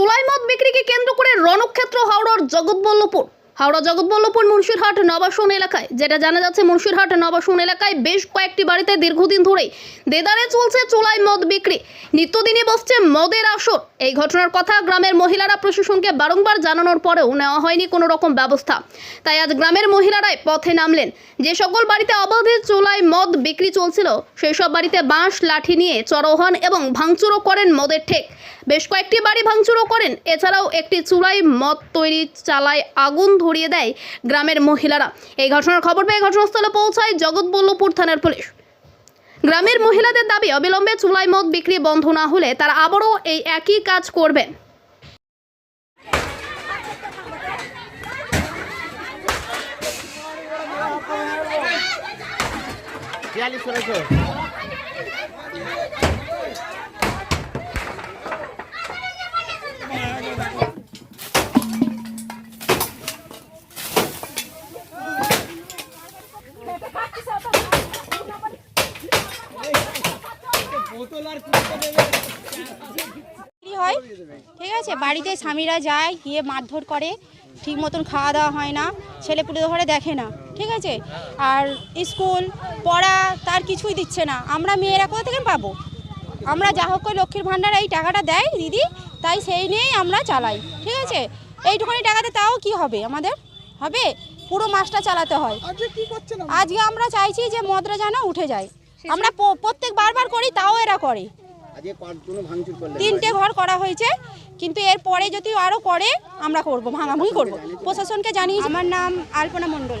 চোলাই মদ বিক্রিকে কেন্দ্র করে রণক্ষেত্র, হাওড়ার জগৎবল্লপুর হাওড়া জগৎবল্লপুর মুন্সিরহাট নবাসন এলাকায়। যেটা জানা যাচ্ছে, মুন্সিরহাট নবাসন এলাকায় বেশ কয়েকটি বাড়িতে দীর্ঘদিন ধরেই দেদারে চলছে চোলাই মদ বিক্রি। নিত্যদিনে বসছে মদের আসর। এই ঘটনার কথা গ্রামের মহিলারা প্রশাসনকে বারংবার জানানোর পরেও নেওয়া হয়নি কোনো রকম ব্যবস্থা। তাই আজ গ্রামের মহিলারাই পথে নামলেন। যে সকল বাড়িতে অবাধে চোলাই মদ বিক্রি চলছিল, সেই সব বাড়িতে বাঁশ, লাঠি নিয়ে চড়ো হন এবং ভাঙচুরও করেন মদের ঠেক। বেশ কয়েকটি বাড়ি ভাঙচুরও করেন। এছাড়াও একটি চুলায় মদ তৈরি চালায় আগুন ধরিয়ে দেয় গ্রামের মহিলারা। এই ঘটনার খবর পেয়ে ঘটনাস্থলে পৌঁছায় জগৎবল্লভপুর থানার পুলিশ। গ্রামের মহিলাদের দাবি অবিলম্বে চুলায় মদ বিক্রি বন্ধ না হলে তারা আবারও এই একই কাজ করবেন বিয়াল্লিশ চলেছে বিক্রি হয়। ঠিক আছে বাড়িতে স্বামীরা যায় গিয়ে মারধর করে ঠিক মতন খাওয়া দাওয়া হয় না ছেলে পুলে ঘরে দেখে না ঠিক আছে? আর স্কুল পড়া তার কিছুই দিচ্ছে না। আমরা মেয়েরা কোথা থেকে পাবো? আমরা যা হোক করে লক্ষ্মীর ভাণ্ডার এই টাকাটা দেয় দিদি তাই সেই নিয়েই আমরা চালাই ঠিক আছে? এইটুখানি টাকাতে তাও কি হবে আমাদের? হবে? পুরো মাসটা চালাতে হয়। আজকে আমরা চাইছি যে মদরা যেন উঠে যায়। আমরা প্রত্যেক বারবার করি। তিনটে ঘর করা হয়েছে কিন্তু এর পরে যদি আরও করে আমরা করব ভাঙাভুঙি করব। প্রশাসনকে জানিয়ে আমার নাম আলপনা মণ্ডল।